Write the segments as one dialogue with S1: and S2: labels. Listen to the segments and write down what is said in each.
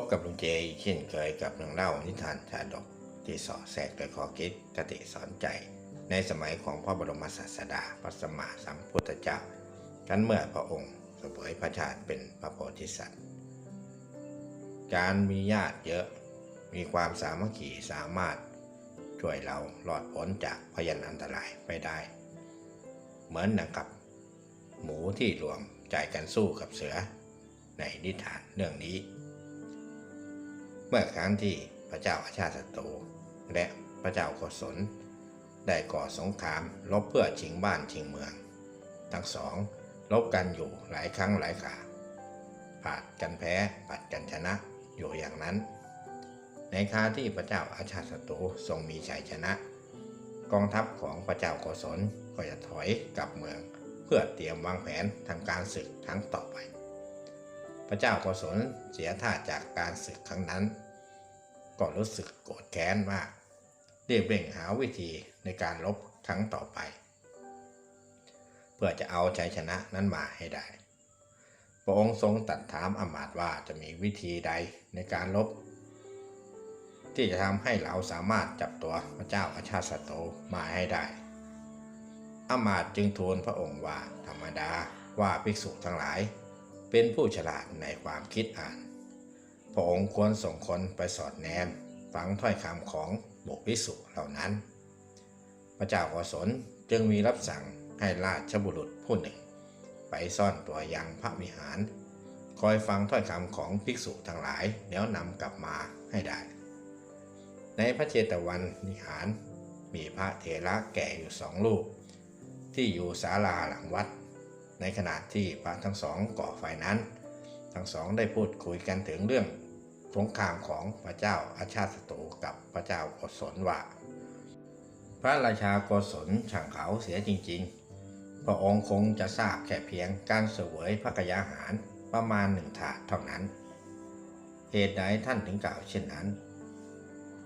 S1: บกับลุงเจอีกเช่นเคยกับเรื่องเล่านิทานชาดกที่สอแทรกโดยขอคิดคติสอนใจ ในสมัยของพระบรมศาสดาพระสมมาสัมพุทธเจ้ากันเมื่อพระองค์เสวยพระชาติเป็นพระโพธิสัตว์ การมีญาติเยอะมีความสามัคคีสามารถช่วยเราหลอดพ้นจากพยันอันตรายไปได้ เหมือนนะครับ หมูที่รวมใจกันสู้กับเสือในนิทานเรื่องนี้ เมื่อครั้งที่พระเจ้าอาชาติศัตรูและพระเจ้าโกศลได้ก่อสงครามลบเพื่อชิงบ้านชิงเมือง ทั้งสองลบกันอยู่หลายครั้งหลายคราผาดกันแพ้ผัดกันชนะอยู่อย่างนั้น ในคราที่พระเจ้าอาชาติศัตรูทรงมีชัยชนะ กองทัพของพระเจ้าโกศลก็จะถอยกลับเมือง เพื่อเตรียมวางแผนทำการศึกครั้งต่อไป พระเจ้าโกศลเสียท่าจากการศึกครั้งนั้น ก็รู้สึกโกรธแค้นมากรีบเร่งหาวิธีในการลบครั้งต่อไป เพื่อจะเอาชัยชนะนั้นมาให้ได้ พระองค์ทรงตัดถามอำมาตย์ว่าจะมีวิธีใดในการลบ ที่จะทำให้เราสามารถจับตัวพระเจ้าอาชาติศัตรูมาให้ได้อำมาตย์จึงทูลพระองค์ว่าธรรมดาว่าภิกษุทั้งหลาย เป็นผู้ฉลาดในความคิดอ่าน พระองค์ควรส่งคนไปสอดแนม ฟังถ้อยคำของบุคภิกษุเหล่านั้น พระเจ้าโกศลจึงมีรับสั่งให้ราชบุรุษผู้หนึ่ง ไปซ่อนตัวยังพระวิหาร คอยฟังถ้อยคำของภิกษุทั้งหลายแล้วนำกลับมาให้ได้ ในพระเจตวันวิหาร มีพระเถระแก่อยู่สองรูปที่อยู่ศาลาหลังวัด ในขณะที่พระทั้งสองก่อไฟนั้น ทั้งสองได้พูดคุยกันถึงเรื่องสงครามของพระเจ้าอาชาติศัตรูกับพระเจ้าโกศลว่า พระราชาโกศลช่างเขาเสียจริง ๆ พระองค์คงจะทราบแค่เพียงการเสวยพระกยาหารประมาณหนึ่งถาดเท่านั้น เหตุใดท่านถึงกล่าวเช่นนั้น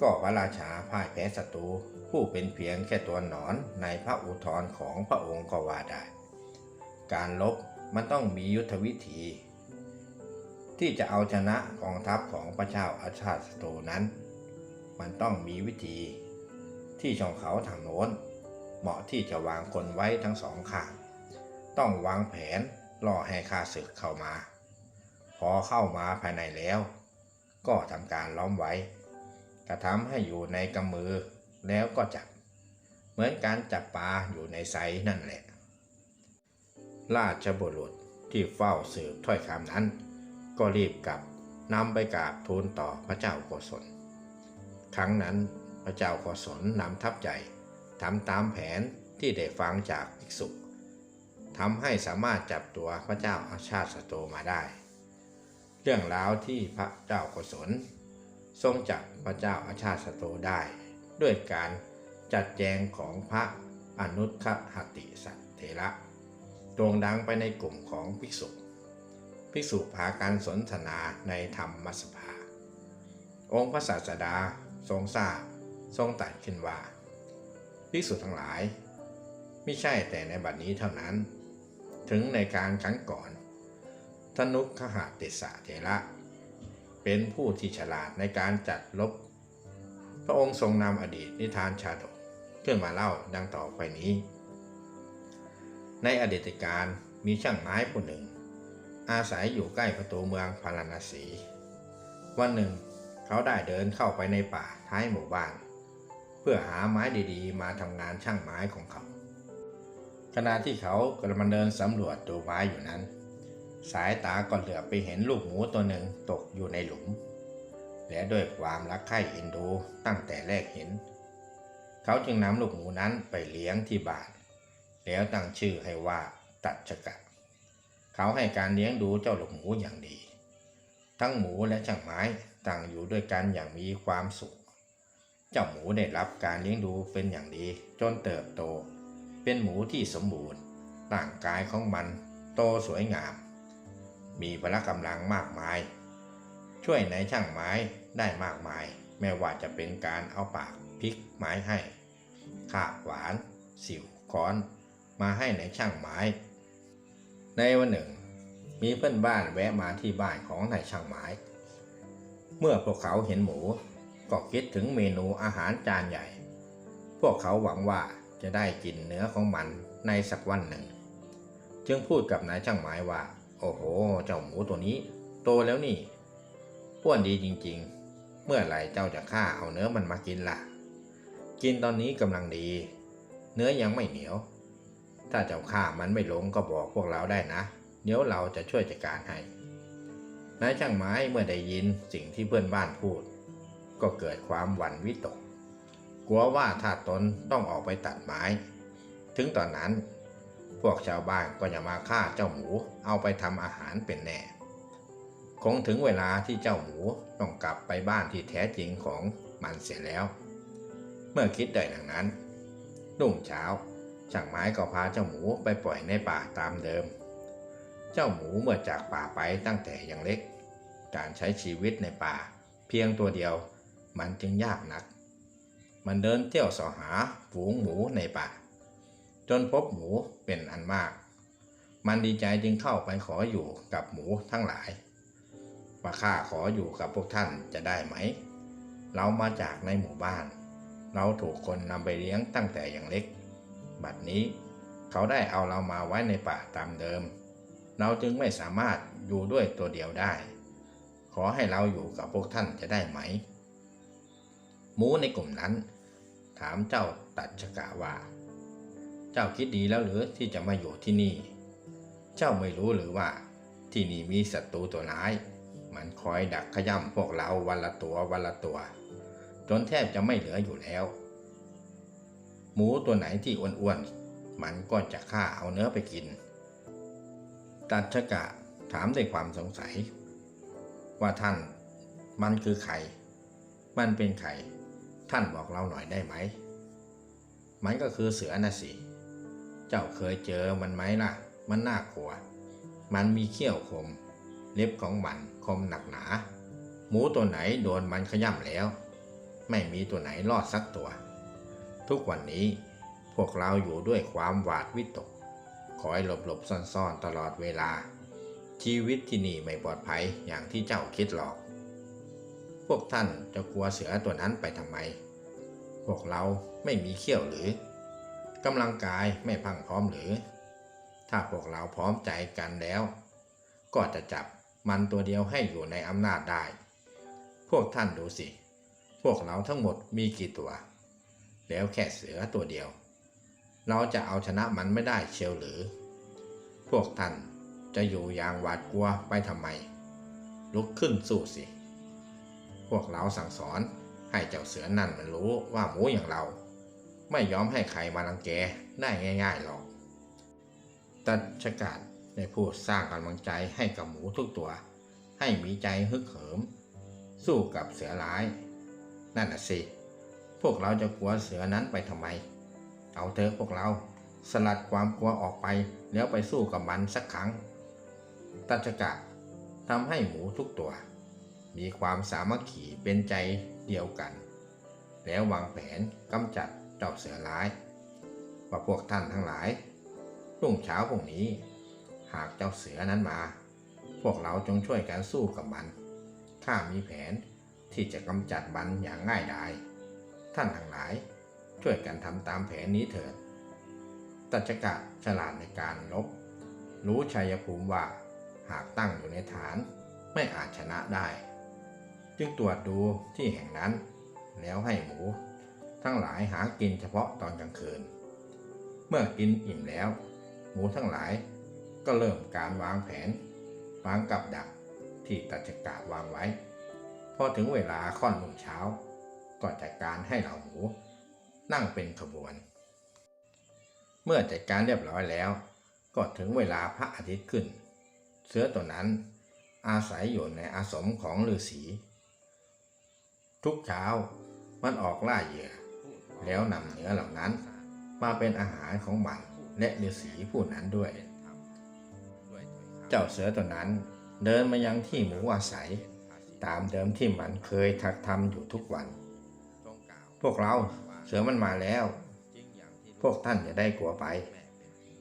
S1: ก็พระราชาพ่ายแพ้ศัตรูผู้เป็นเพียงแค่ตัวหนอนในพระอุทธรของพระองค์ก็ว่าได้ การลบมันต้องมียุทธวิธี ที่จะเอาชนะกองทัพของพระเจ้าอาชาติศัตรูนั้น มันต้องมีวิธี ที่ช่องเขาทางโน้น เหมาะที่จะวางคนไว้ทั้งสองข้างต้องวางแผนล่อให้ข้าศึกเข้ามา พอเข้ามาภายในแล้ว ก็ทำการล้อมไว้ กระทำให้อยู่ในกำมือแล้วก็จับ เหมือนการจับปลาอยู่ในไซนั่นแหละ ราชบุรุษที่เฝ้าสืบถ้อยคำนั้น ก็รีบกลับนำไปกราบทูลต่อพระเจ้าโกศล ครั้งนั้นพระเจ้าโกศลนำทัพใหญ่ทำตามแผนที่ได้ฟังจากภิกษุทำให้สามารถจับตัวพระเจ้าอาชาติศัตมาได้ เรื่องราวที่พระเจ้าโกศล ทรงจับพระเจ้าอาชาติศัตได้ ด้วยการจัดแจงของพระอนุคหติสัตเถระ โด่งดังไปในกลุ่มของภิกษุ ภิกษุพาการสนทนาในธรรมสภา องค์พระศาสดาทรงทราบทรงตรัสขึ้นว่า ภิกษุทั้งหลาย ไม่ใช่แต่ในบัดนี้เท่านั้น ถึงในการครั้งก่อนธนุคหติสะเถระเป็นผู้ที่ฉลาดในการจัดลบ พระองค์ทรงนำอดีตนิทานชาดกขึ้นมาเล่าดังต่อไปนี้ ในอดีตการมีช่างไม้ผู้หนึ่ง อาศัยอยู่ใกล้ประตูเมืองพาราณสี วันหนึ่งเขาได้เดินเข้าไปในป่าท้ายหมู่บ้าน เพื่อหาไม้ดีๆ มาทำงานช่างไม้ของเขา ขณะที่เขากำลังเดินสำรวจตัวไม้อยู่นั้น สายตาก็เหลือบไปเห็นลูกหมูตัวหนึ่งตกอยู่ในหลุม และด้วยความรักใคร่เอ็นดูตั้งแต่แรกเห็น เขาจึงนำลูกหมูนั้นไปเลี้ยงที่บ้าน แล้วตั้งชื่อให้ว่าตัดชกะ เขาให้การเลี้ยงดูเจ้าหลกหมูอย่างดี ทั้งหมูและช่างไม้ต่างอยู่ด้วยกันอย่างมีความสุข เจ้าหมูได้รับการเลี้ยงดูเป็นอย่างดีจนเติบโต เป็นหมูที่สมบูรณ์ร่างกายของมันโตสวยงาม มีพละกำลังมากมาย ช่วยในช่างไม้ได้มากมาย แม้ว่าจะเป็นการเอาปากพลิกไม้ให้ขาบหวาน สิวค้อน มาให้ในช่างไม้ ในวันหนึ่ง มีเพื่อนบ้านแวะมาที่บ้านของนายช่างไม้ เมื่อพวกเขาเห็นหมูก็คิดถึงเมนูอาหารจานใหญ่ พวกเขาหวังว่าจะได้กินเนื้อของมันในสักวันหนึ่ง จึงพูดกับนายช่างไม้ว่า โอ้โห เจ้าหมูตัวนี้ โตแล้วนี่อ้วนดีจริงๆ เมื่อไหร่เจ้าจะฆ่าเอาเนื้อมันมากินล่ะ กินตอนนี้กำลังดี เนื้อยังไม่เหนียว ถ้าเจ้าฆ่ามันไม่หลงก็บอกพวกเราได้นะ เดี๋ยวเราจะช่วยจัดการให้นายช่างไม้เมื่อได้ยินสิ่งที่เพื่อนบ้านพูด ก็เกิดความหวั่นวิตก กลัวว่าถ้าตนต้องออกไปตัดไม้ ถึงตอนนั้น พวกชาวบ้านก็จะมาฆ่าเจ้าหมูเอาไปทำอาหารเป็นแน่ คงถึงเวลาที่เจ้าหมูต้องกลับไปบ้านที่แท้จริงของมันเสียแล้ว เมื่อคิดได้ดังนั้นรุ่งเช้า ช่างไม้ก็พาเจ้าหมูไปปล่อยในป่าตามเดิม เจ้าหมูเมื่อจากป่าไปตั้งแต่ยังเล็ก การใช้ชีวิตในป่า เพียงตัวเดียว มันจึงยากนัก มันเดินเที่ยวสอหาฝูงหมูในป่า จนพบหมูเป็นอันมาก มันดีใจจึงเข้าไปขออยู่กับหมูทั้งหลายว่าข้าขออยู่กับพวกท่านจะได้ไหม เรามาจากในหมู่บ้าน เราถูกคนนำไปเลี้ยงตั้งแต่อย่างเล็ก บัดนี้ เขาได้เอาเรามาไว้ในป่าตามเดิม เราจึงไม่สามารถอยู่ด้วยตัวเดียวได้ ขอให้เราอยู่กับพวกท่านจะได้ไหม หมูในกลุ่มนั้น ถามเจ้าตัดชกะว่า เจ้าคิดดีแล้วหรือที่จะมาอยู่ที่นี่ เจ้าไม่รู้หรือว่า ที่นี่มีศัตรูตัวร้าย มันคอยดักขย่ำพวกเราวันละตัววันละตัว จนแทบจะไม่เหลืออยู่แล้ว หมูตัวไหนที่อ้วนๆ มันก็จะฆ่าเอาเนื้อไปกิน ตัดชกะถามด้วยความสงสัย ว่าท่านมันคือใครมันเป็นใครท่านบอกเราหน่อยได้ไหม มันก็คือเสือนะสิ เจ้าเคยเจอมันไหมล่ะ มันน่ากลัว มันมีเขี้ยวคม เล็บของมันคมหนักหนา หมูตัวไหนโดนมันขย่ำแล้ว ไม่มีตัวไหนรอดสักตัว ทุกวันนี้พวกเราอยู่ด้วยความหวาดวิตก คอยหลบหลบซ่อนๆตลอดเวลา ชีวิตที่นี่ไม่ปลอดภัยอย่างที่เจ้าคิดหรอก พวกท่านจะกลัวเสือตัวนั้นไปทำไม พวกเราไม่มีเขี้ยวหรือกำลังกายไม่พังพร้อมหรือ ถ้าพวกเราพร้อมใจกันแล้ว ก็จะจับมันตัวเดียวให้อยู่ในอำนาจได้ พวกท่านดูสิ พวกเราทั้งหมดมีกี่ตัว แล้วแค่เสือตัวเดียว เราจะเอาชนะมันไม่ได้เชียวหรือ พวกท่านจะอยู่อย่างหวาดกลัวไปทำไม ลุกขึ้นสู้สิ พวกเราสั่งสอนให้เจ้าเสือนั่นมันรู้ว่าหมูอย่างเรา ไม่ยอมให้ใครมาลังแกได้ง่ายๆหรอก ตัดชกาศได้พูดสร้างกำลังใจให้กับหมูทุกตัว ให้มีใจฮึกเหิม สู้กับเสือร้าย นั่นน่ะสิ พวกเราจะกลัวเสือนั้นไปทำไม เอาเถอะพวกเรา สลัดความกลัวออกไปแล้วไปสู้กับมันสักครั้ง ตัชกะทำให้หมูทุกตัว มีความสามัคคีเป็นใจเดียวกัน แล้ววางแผนกำจัดเจ้าเสือร้าย ว่าพวกท่านทั้งหลายรุ่งเช้าพรุ่งนี้ หากเจ้าเสือนั้นมา พวกเราจงช่วยกันสู้กับมัน ข้ามีแผนที่จะกำจัดมันอย่างง่ายดาย ท่านทั้งหลาย ช่วยกันทำตามแผนนี้เถิด ตัชกะฉลาดในการลบ รู้ชัยภูมิว่าหากตั้งอยู่ในฐานไม่อาจชนะได้ จึงตรวจดูที่แห่งนั้น แล้วให้หมู ทั้งหลายหากินเฉพาะตอนกลางคืน เมื่อกินอิ่มแล้ว หมูทั้งหลายก็เริ่มการวางแผน วางกับดักที่ตัชกะวางไว้ พอถึงเวลาค่อนรุ่งเช้า ก็จัดการให้เหล่าหมูนั่งเป็นขบวน เมื่อจัดการเรียบร้อยแล้ว ก็ถึงเวลาพระอาทิตย์ขึ้น เสือตัวนั้นอาศัยอยู่ในอาสมของฤาษีทุกเช้ามันออกล่าเหยื่อ แล้วนำเนื้อเหล่านั้นมาเป็นอาหารของมันและฤาษีผู้นั้นด้วย เจ้าเสือตัวนั้นเดินมายังที่หมูอาศัย ตามเดิมที่มันเคยทักทำอยู่ทุกวัน พวกเราเสือมันมาแล้ว พวกท่านอย่าได้กลัวไป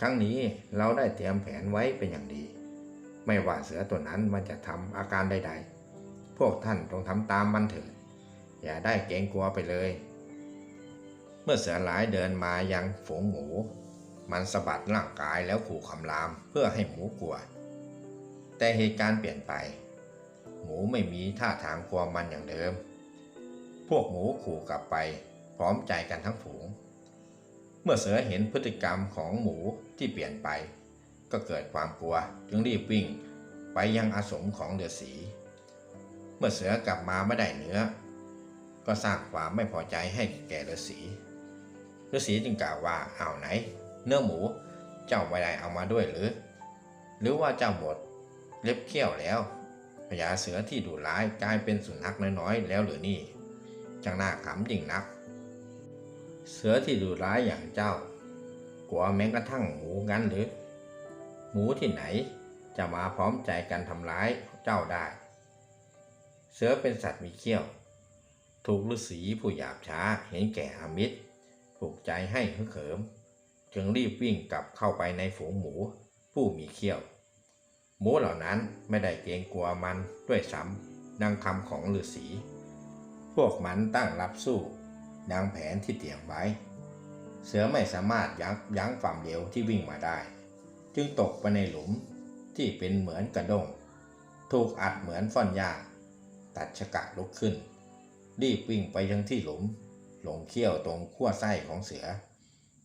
S1: ครั้งนี้เราได้เตรียมแผนไว้เป็นอย่างดี ไม่ว่าเสือตัวนั้นมันจะทำอาการใดๆพพวกท่านจงทำตามมันเถิดอย่าได้เกรงกลัวไปเลย เมื่อเสือหลายเดินมายังฝูงหมู มันสะบัดร่างกายแล้วขู่คำรามเพื่อให้หมูกลัว แต่เหตุการณ์เปลี่ยนไป หมูไม่มีท่าทางกลัวมันอย่างเดิม พวกหมูขู่กลับไป พร้อมใจกันทั้งฝูง เมื่อเสือเห็นพฤติกรรมของหมูที่เปลี่ยนไป ก็เกิดความกลัวจึงรีบวิ่งไปยังอาสมของฤาษีเมื่อเสือกลับมาไม่ได้เนื้อ ก็สร้างความไม่พอใจให้แก่ฤาษีฤาษีจึงกล่าวว่าอ้าวไหน เนื้อหมูเจ้าไม่ได้เอามาด้วยหรือ หรือว่าเจ้าหมดเล็บเขี้ยวแล้วพญาเสือที่ดุร้ายกลายเป็นสุนัขน้อยๆแล้วหรือนี่ จังน่าขำจริงนัก เสือที่ดุร้ายอย่างเจ้า กลัวแม้กระทั่งหมูงั้นหรือ หมูที่ไหนจะมาพร้อมใจกันทำร้ายเจ้าได้ เสือเป็นสัตว์มีเขี้ยว ถูกฤาษีผู้หยาบช้าเห็นแก่อมิตรปลุกใจให้ฮึกเหิม จึงรีบวิ่งกลับเข้าไปในฝูงหมูผู้มีเขี้ยว หมูเหล่านั้นไม่ได้เกรงกลัวมันด้วยซ้ำดังคำของฤาษี พวกมันตั้งรับสู้ดังแผนที่เตรียมไว้ เสือไม่สามารถยั้งยั้งความเร็วที่วิ่งมาได้ จึงตกไปในหลุมที่เป็นเหมือนกระด้งถูกอัดเหมือนฟ่อนหญ้าตัดชะกะลุกขึ้น รีบวิ่งไปยังที่หลุม หลงเขี้ยวตรงขั้วไส้ของเสือ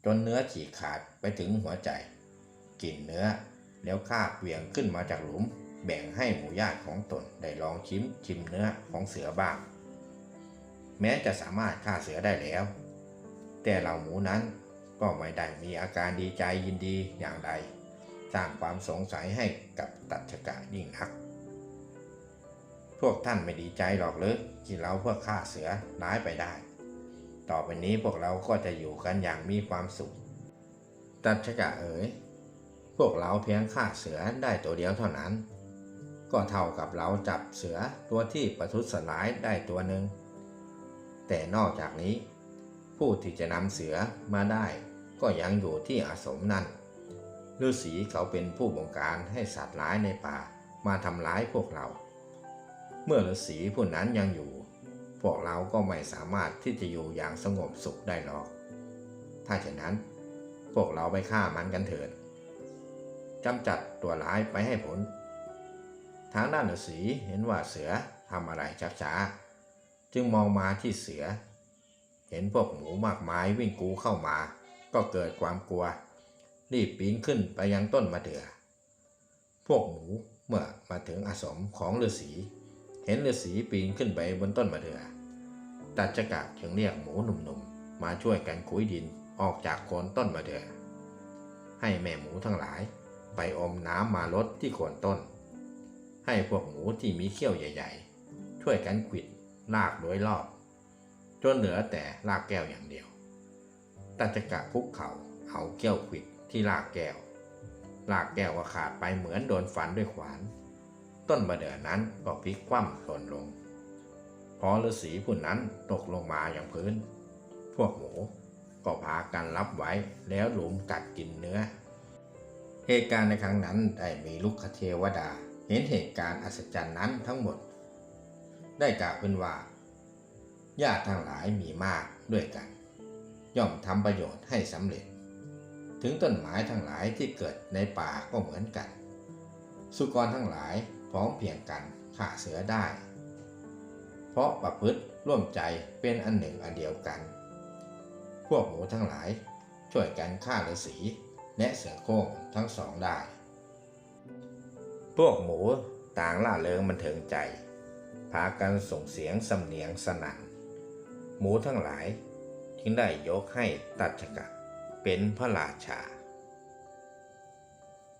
S1: จนเนื้อฉีกขาดไปถึงหัวใจกินเนื้อแล้วคาบเหวี่ยงขึ้นมาจากหลุม แบ่งให้หมูญาติของตนได้ลองชิมชิมเนื้อของเสือบ้าง แม้จะสามารถฆ่าเสือได้แล้ว แต่เหล่าหมูนั้นก็ไม่ได้มีอาการดีใจยินดีอย่างใด สร้างความสงสัยให้กับตัชกะยิ่งนัก พวกท่านไม่ดีใจหรอกหรือที่เราเพื่อฆ่าเสือร้ายไปได้ ต่อไปนี้พวกเราก็จะอยู่กันอย่างมีความสุข ตัชกะเอ๋ย พวกเราเพียงฆ่าเสือได้ตัวเดียวเท่านั้น ก็เท่ากับเราจับเสือตัวที่ประทุษร้ายได้ตัวหนึ่ง แต่นอกจากนี้ ผู้ที่จะนำเสือมาได้ก็ยังอยู่ที่อาสมนั่นฤาษีเขาเป็นผู้บงการให้สัตว์ร้ายในป่ามาทำร้ายพวกเรา เมื่อฤาษีผู้นั้นยังอยู่ พวกเราก็ไม่สามารถที่จะอยู่อย่างสงบสุขได้หรอก ถ้าเช่นนั้น พวกเราไปฆ่ามันกันเถิดกำจัดตัวร้ายไปให้ผล ทางด้านฤาษีเห็นว่าเสือทำอะไรช้าๆ จึงมองมาที่เสือ เห็นพวกหมูมากมายวิ่งกูเข้ามา ก็เกิดความกลัว รีบปีนขึ้นไปยังต้นมะเดื่อ พวกหมูเมื่อมาถึงอาสมของฤาษี เห็นฤาษีปีนขึ้นไปบนต้นมะเดื่อตัดจกะจึงเรียกหมูหนุ่มๆ มาช่วยกันคุยดินออกจากโคนต้นมะเดื่อ ให้แม่หมูทั้งหลายไปอมน้ำมาลดที่โคนต้น ให้พวกหมูที่มีเขี้ยวใหญ่ ๆ ช่วยกันขวิด ลากโดยรอบจนเหลือแต่รากแก้วอย่างเดียวตัจกะคุกเขา่าเอาเกี้ยวขวิดที่รากแก้วรากแก้วก็ขาดไปเหมือนโดนฟันด้วยขวาน ต้นมะเดื่อนั้นก็พลิกคว่ำหล่นลง พอฤาษีผู้นั้นตกลงมาอย่างพื้น พวกหมูก็พากันรับไว้แล้วหลุมกัดกินเนื้อ เหตุการณ์ในครั้งนั้นได้มีลุกคเทวดา เห็นเหตุการณ์อัศจรรย์นั้นทั้งหมด ได้กล่าวขึ้นว่าญาติทั้งหลายมีมากด้วยกัน ย่อมทำประโยชน์ให้สำเร็จ ถึงต้นไม้ทั้งหลายที่เกิดในป่าก็เหมือนกัน สุกรทั้งหลายพร้อมเพียงกันฆ่าเสือได้ เพราะประพฤติร่วมใจเป็นอันหนึ่งอันเดียวกัน พวกหมูทั้งหลายช่วยกันฆ่าฤาษีและเสือโคร่งทั้งสองได้ พวกหมูต่างล่าเริงบันเทิงใจ พากันส่งเสียงสำเนียงสนั่นหมูทั้งหลายจึงได้ยกให้ตัชกะเป็นพระราชา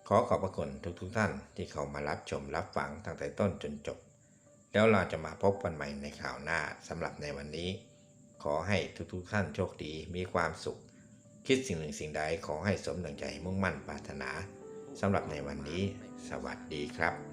S1: ขอขอบพระคุณทุกๆทท่านที่เข้ามารับชมรับฟังตั้งแต่ต้นจนจบ แล้วเราจะมาพบกันใหม่ในข่าวหน้าสำหรับในวันนี้ ขอให้ทุกๆท่านโชคดีมีความสุข คิดสิ่งหนึ่งสิ่งใดขอให้สมดังใจมุ่งมั่นปรารถนาสำหรับในวันนี้ สวัสดีครับ